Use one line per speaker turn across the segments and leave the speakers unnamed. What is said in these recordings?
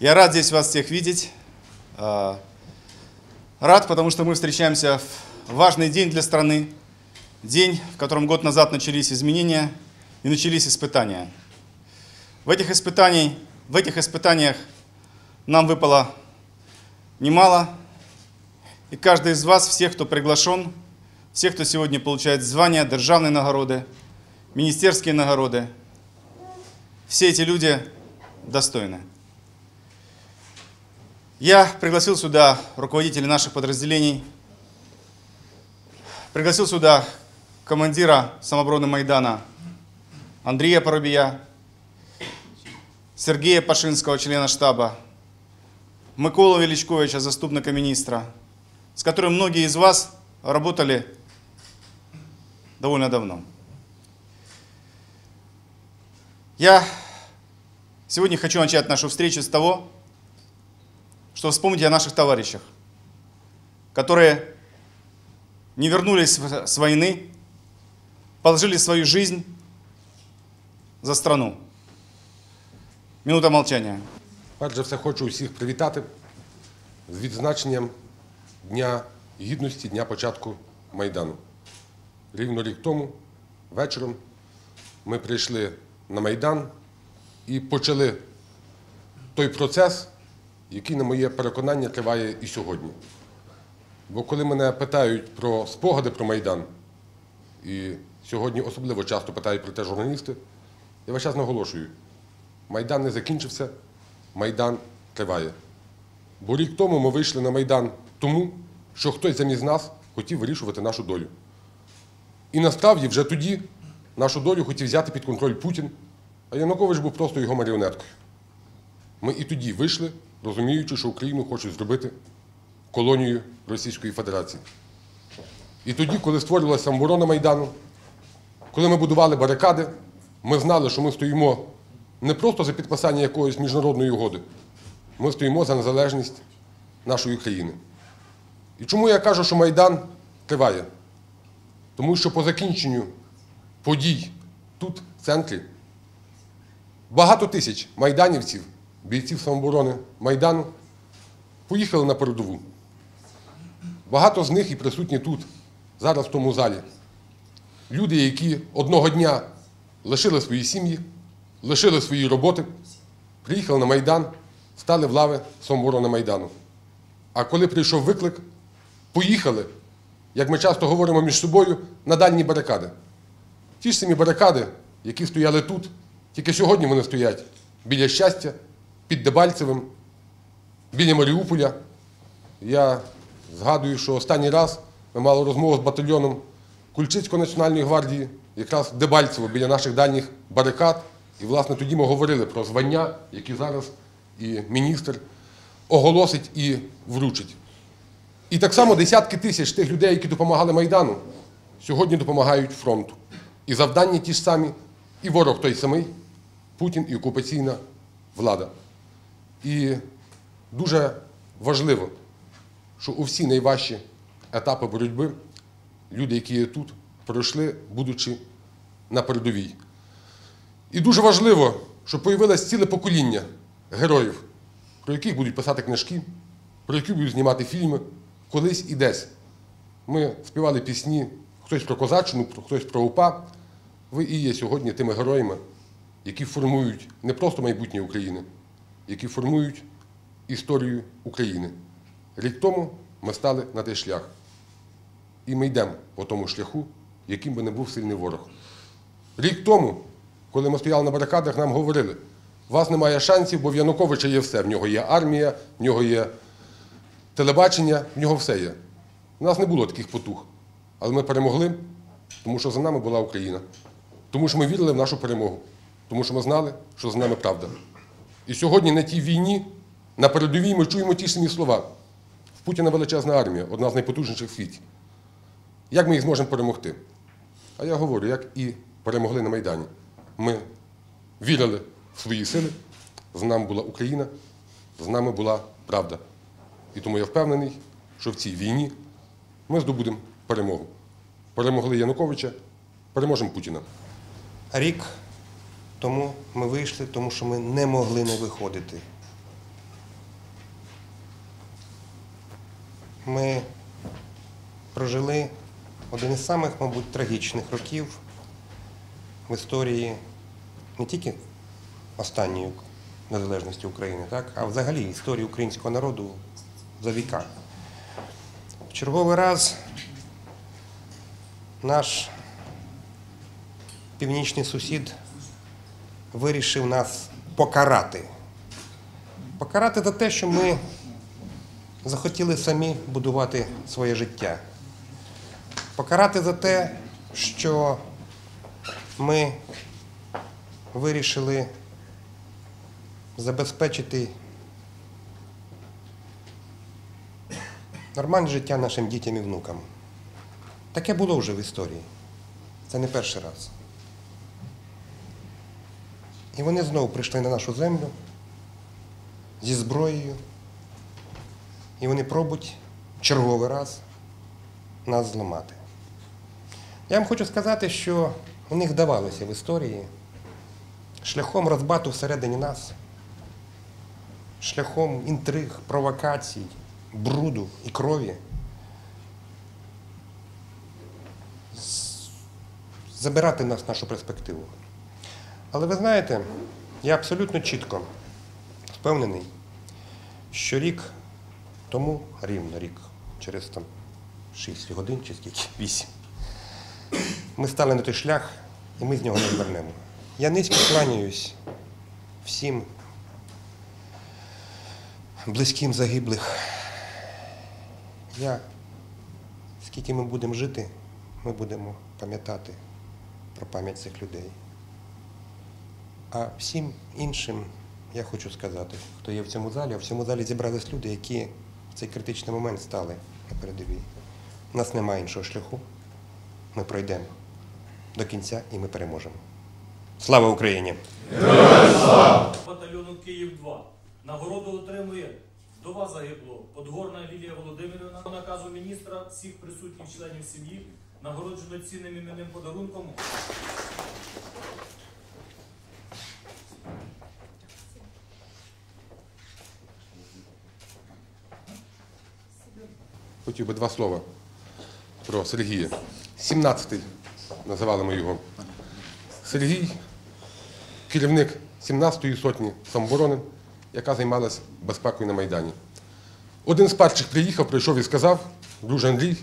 Я рад здесь вас всех видеть. А, Рад, потому что мы встречаемся в важный день для страны. День, в котором год назад начались изменения и начались испытания. В этих, испытаний, в этих испытаниях нам выпало немало. И каждый из вас, всех, кто приглашен, всех, кто сегодня получает звания, державные нагороды, министерские нагороды, все эти люди достойны. Я пригласил сюда руководителей наших подразделений, пригласил сюда командира самообороны Майдана Андрея Поробия, Сергея Пашинского, члена штаба, Миколу Величковича, заступника министра, с которым многие из вас работали довольно давно. Я сегодня хочу начать нашу встречу с того, что вспомните о наших товарищах, которые не вернулись в- с войны, положили свою жизнь за страну. Минута молчания.
Перш за все хочу усіх привітати з відзначенням Дня Гідності, Дня початку Майдану. Рівно рік тому, вечором, ми прийшли на Майдан і почали той процес, який, на моє переконання, триває і сьогодні. Бо коли мене питають про спогади про Майдан, і сьогодні особливо часто питають про те журналісти, я весь час наголошую, Майдан не закінчився, Майдан триває. Бо рік тому ми вийшли на Майдан тому, що хтось замість нас хотів вирішувати нашу долю. І насправді вже тоді нашу долю хотів взяти під контроль Путін, а Янукович був просто його маріонеткою. Ми і тоді вийшли, розуміючи, що Україну хочуть зробити колонією Російської Федерації. І тоді, коли створювалася самооборона Майдану, коли ми будували барикади, ми знали, що ми стоїмо не просто за підписання якоїсь міжнародної угоди, ми стоїмо за незалежність нашої країни. І чому я кажу, що Майдан триває? Тому що по закінченню подій тут, в центрі, багато тисяч майданівців, бійців самооборони Майдану, поїхали на передову. Багато з них і присутні тут, зараз в тому залі. Люди, які одного дня лишили свої сім'ї, лишили свої роботи, приїхали на Майдан, стали в лави самооборони Майдану. А коли прийшов виклик, поїхали, як ми часто говоримо між собою, на дальні барикади. Ті ж самі барикади, які стояли тут, тільки сьогодні вони стоять біля щастя, під Дебальцевим, біля Маріуполя. Я згадую, що останній раз ми мали розмову з батальйоном Кульчицької національної гвардії, якраз Дебальцево біля наших дальніх барикад. І, власне, тоді ми говорили про звання, які зараз і міністр оголосить і вручить. І так само десятки тисяч тих людей, які допомагали Майдану, сьогодні допомагають фронту. І завдання ті ж самі, і ворог той самий, Путін і окупаційна влада. І дуже важливо, що у всі найважчі етапи боротьби люди, які є тут, пройшли, будучи на передовій. І дуже важливо, щоб появилось ціле покоління героїв, про яких будуть писати книжки, про які будуть знімати фільми колись і десь. Ми співали пісні, хтось про козаччину, хтось про УПА. Ви і є сьогодні тими героями, які формують не просто майбутнє України, які формують історію України. Рік тому ми стали на той шлях. І ми йдемо по тому шляху, яким би не був сильний ворог. Рік тому, коли ми стояли на барикадах, нам говорили, у вас немає шансів, бо в Януковича є все. В нього є армія, в нього є телебачення, в нього все є. У нас не було таких потуг. Але ми перемогли, тому що за нами була Україна. Тому що ми вірили в нашу перемогу. Тому що ми знали, що за нами правда. І сьогодні на тій війні, на передовій, ми чуємо ті самі слова. В Путіна величезна армія, одна з найпотужніших в світі. Як ми їх зможемо перемогти? А я говорю, як і перемогли на Майдані. Ми вірили в свої сили, з нами була Україна, з нами була правда. І тому я впевнений, що в цій війні ми здобудемо перемогу. Перемогли Януковича, переможемо Путіна.
Рік тому ми вийшли, тому що ми не могли не виходити. Ми прожили один із самих, мабуть, трагічних років в історії не тільки останньої незалежності України, так, а взагалі історії українського народу за віка. В черговий раз наш північний сусід вирішив нас покарати. Покарати за те, що ми захотіли самі будувати своє життя. Покарати за те, що ми вирішили забезпечити нормальне життя нашим дітям і внукам. Таке було вже в історії. Це не перший раз. І вони знову прийшли на нашу землю зі зброєю. І вони пробують черговий раз нас зламати. Я вам хочу сказати, що у них вдавалося в історії шляхом розбату всередині нас, шляхом інтриг, провокацій, бруду і крові забирати нас нашу перспективу. Але ви знаєте, я абсолютно чітко впевнений, що рік тому, рівно рік, через там 6 годин чи скільки, 8, ми стали на той шлях, і ми з нього не звернемо. Я низько кланяюсь всім близьким загиблих. Я, скільки ми будемо жити, ми будемо пам'ятати про пам'ять цих людей. А всім іншим я хочу сказати, хто є в цьому залі, а в цьому залі зібрались люди, які в цей критичний момент стали на передовій. У нас немає іншого шляху. Ми пройдемо до кінця і ми переможемо. Слава Україні!
батальйону Київ-2. Нагороду отримує вдова загиблого Подгорна Лілія Володимирівна. По наказу міністра всіх присутніх членів сім'ї нагороджено цінним іменним подарунком.
Хотів би два слова про Сергія. 17-й називали ми його. Сергій, керівник 17-ї сотні самооборони, яка займалась безпекою на Майдані. Один з перших приїхав, прийшов і сказав: друже Андрій,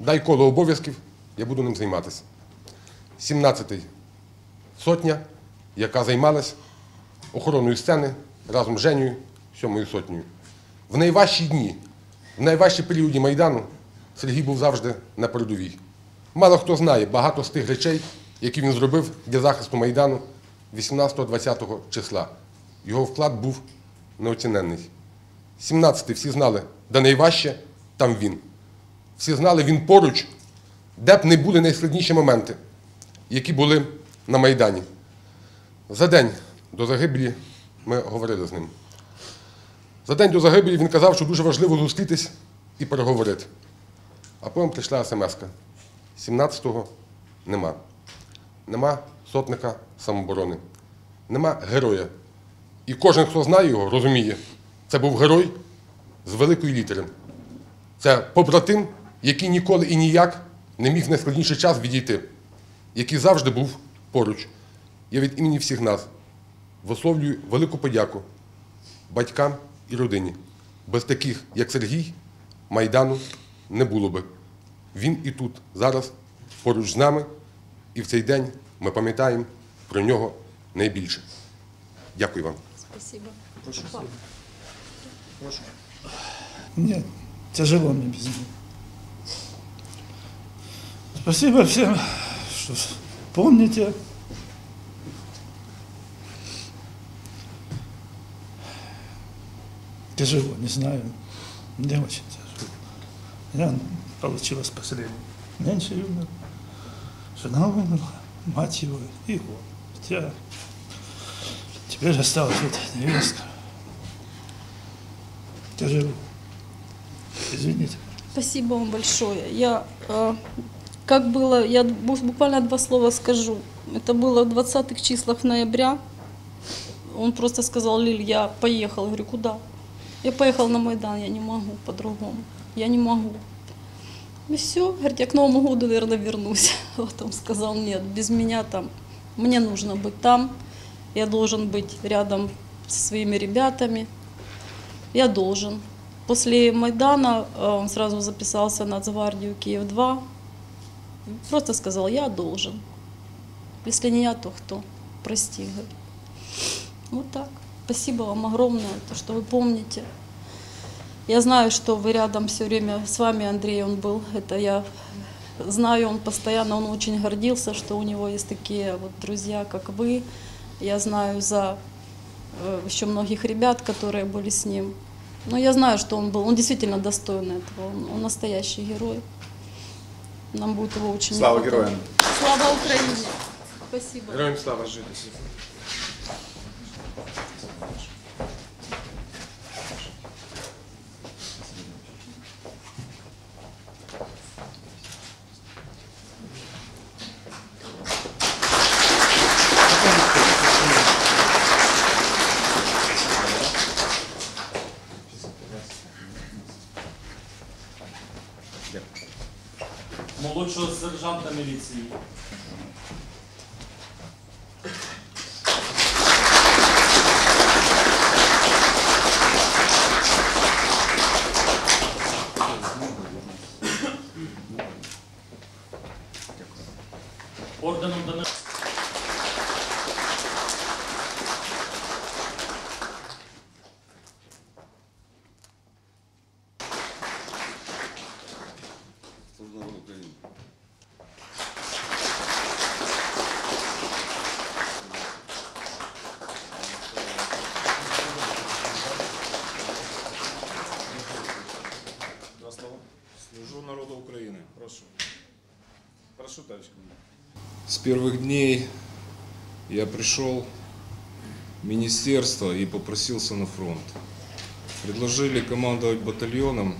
дай коло обов'язків, я буду ним займатися. 17-й сотня, яка займалась охороною сцени разом з Женєю, сьомою сотнею. В найважчі дні, в найважчі періоді Майдану Сергій був завжди на передовій. Мало хто знає багато з тих речей, які він зробив для захисту Майдану 18-20 числа. Його вклад був неоціненний. 17-й всі знали, де найважче, там він. Всі знали, він поруч, де б не були найскладніші моменти, які були на Майдані. За день до загибелі ми говорили з ним. За день до загибелі він казав, що дуже важливо зустрітись і переговорити. А потім прийшла смс-ка. 17-го нема. Нема сотника самооборони. Нема героя. І кожен, хто знає його, розуміє, це був герой з великої літери. Це побратим, який ніколи і ніяк не міг в найскладніший час відійти, який завжди був поруч. Я від імені всіх нас висловлюю велику подяку батькам і родині. Без таких, як Сергій, Майдану не було би. Він і тут, зараз, поруч з нами, і в цей день ми пам'ятаємо про нього найбільше. Дякую вам.
Спасибо.
Нет, тяжело мне без него. Спасибо всем, что помните. Тяжело, не знаю. Мне очень тяжело. Я получилось последнее. Меньше умер. Жена умерла, мать его и его. Хотя теперь осталась вот невестка. Тяжело. Извините.
Спасибо вам большое. Я, э, как было, я бу- буквально два слова скажу. Это было в 20-х числах ноября. Он просто сказал, Лиль, я поехал. Я говорю, куда? Я поехал на Майдан, я не могу по-другому. я не могу. И все, говорит, я к Новому году, наверное, вернусь. Потом сказал, нет, без меня там, мне нужно быть там, я должен быть рядом со своими ребятами, я должен. После Майдана э, он сразу записался на Нацгвардию Киев-2, просто сказал, я должен. Если не я, то кто? Прости, говорит. Вот так. Спасибо вам огромное, то, что вы помните. Я знаю, что вы рядом все время с вами, Андрей, он был. Это я знаю, он постоянно, он очень гордился, что у него есть такие вот друзья, как вы. Я знаю за э, еще многих ребят, которые были с ним. Но я знаю, что он был, он действительно достоин этого, он, он настоящий герой. Нам будет его очень
Слава героям!
Слава Украине! Спасибо.
Героям слава.
молодшого міліції.
Прошу, товарищ.
С первых дней я пришел в министерство и попросился на фронт. Предложили командовать батальоном.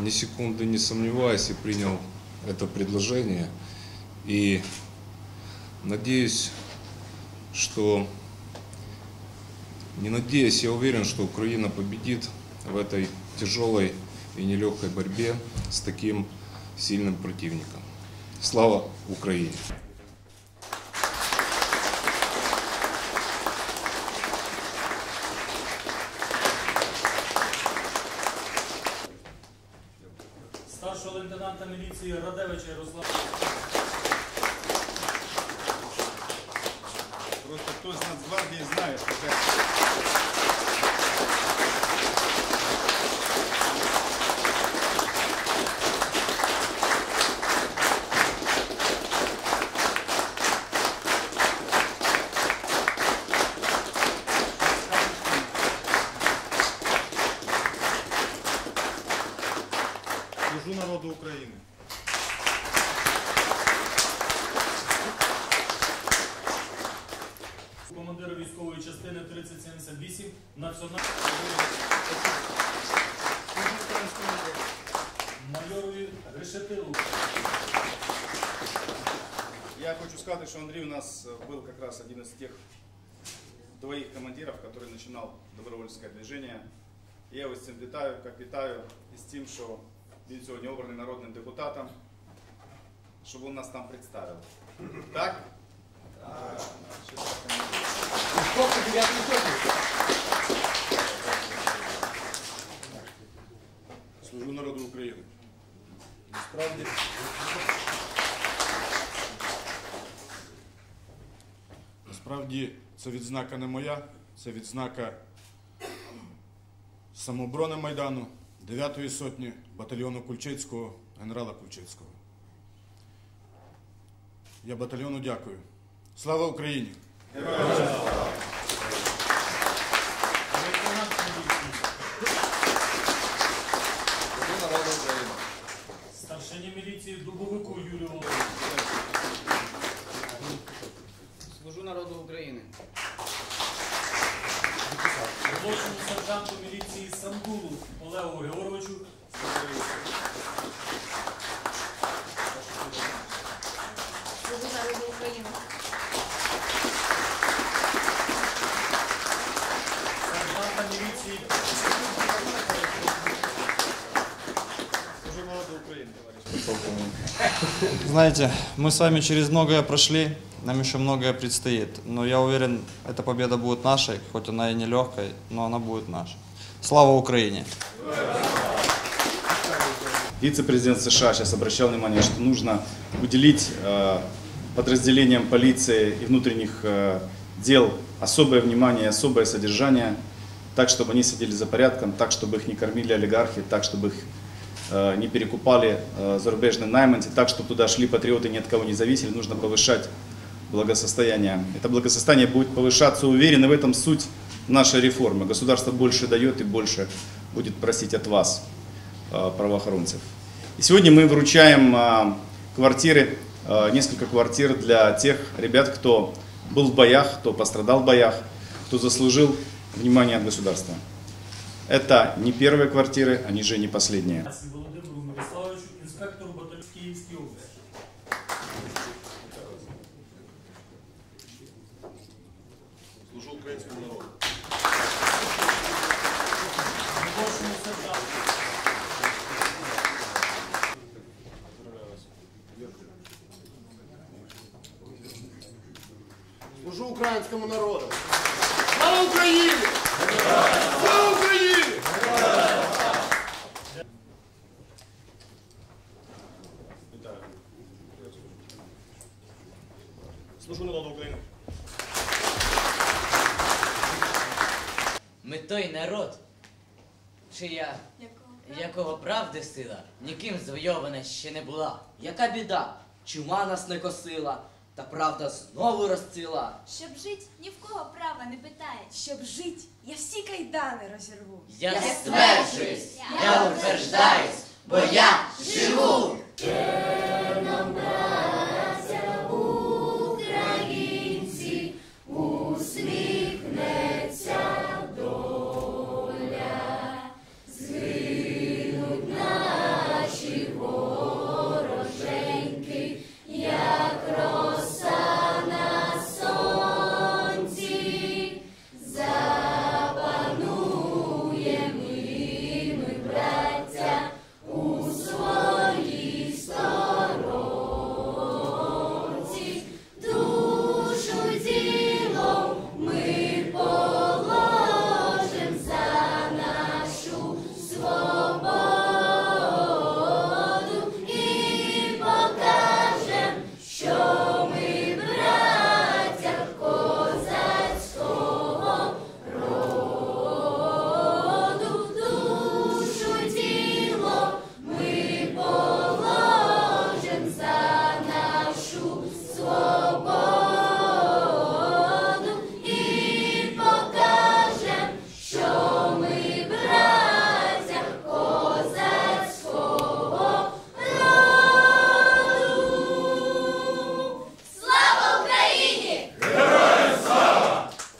Ни секунды не сомневаясь, и принял это предложение. И надеюсь, что... Не надеюсь, я уверен, что Украина победит в этой тяжелой и нелегкой борьбе с таким сильным противником. Слава Украине!
старшого лейтенанта міліції Радевича Ярослава.
Просто кто из Нацгвардии знает, какая... Служу народу України.
командира військової частини 3078 національного майорові Решетилу.
Я хочу сказать, что Андрей у нас э, был как раз один из тех двоих командиров, который начинал добровольческое движение. Я его с цим вітаю, как вітаю, і з тим, що він сьогодні обраний народним депутатом, щоб він нас там представив. Так?
Служу народу України. Насправді. Насправді це відзнака не моя, це відзнака самооборони Майдану 9-ї сотні батальйону Кульчицького, генерала Кульчицького. Я батальйону дякую. Слава Україні!
Лейтенант міліції. Старшині міліції Дубовику Юрію Володимировичу.
Служу народу України.
Молодшому сержанту міліції Сандулу Леву Георговичу.
Знаете, мы с вами через многое прошли, нам еще многое предстоит. Но ну, я уверен, эта победа будет нашей, хоть она и не нелегкой, но она будет наша. Слава Украине!
Вице-президент США сейчас обращал внимание, что нужно уделить э, подразделениям полиции и внутренних э, дел особое внимание особое содержание, так, чтобы они сидели за порядком, так, чтобы их не кормили олигархи, так, чтобы их э, не перекупали зарубежные найманцы, так, чтобы туда шли патриоты, ни от кого не зависели, нужно повышать благосостояние. Это благосостояние будет повышаться, уверены в этом суть нашей реформы. Государство больше дает и больше будет просить от вас, э, правоохранцев. И сегодня мы вручаем э, квартиры, э, несколько квартир для тех ребят, кто был в боях, кто пострадал в боях, кто заслужил внимание от государства. Это не первые квартиры, они же не последние.
Українському народу. Слава Україні! Слава Україні! Служу народу України.
Ми той народ, чия якого правди сила ніким звойована ще не була.
Яка біда? Чума нас не косила, та правда знову розцвіла.
Щоб жить, ні в кого права не питає. Щоб жить, я всі кайдани розірву.
Я, я стверджуюсь, я, я утверждаюсь, бо я живу.
Українці у світі.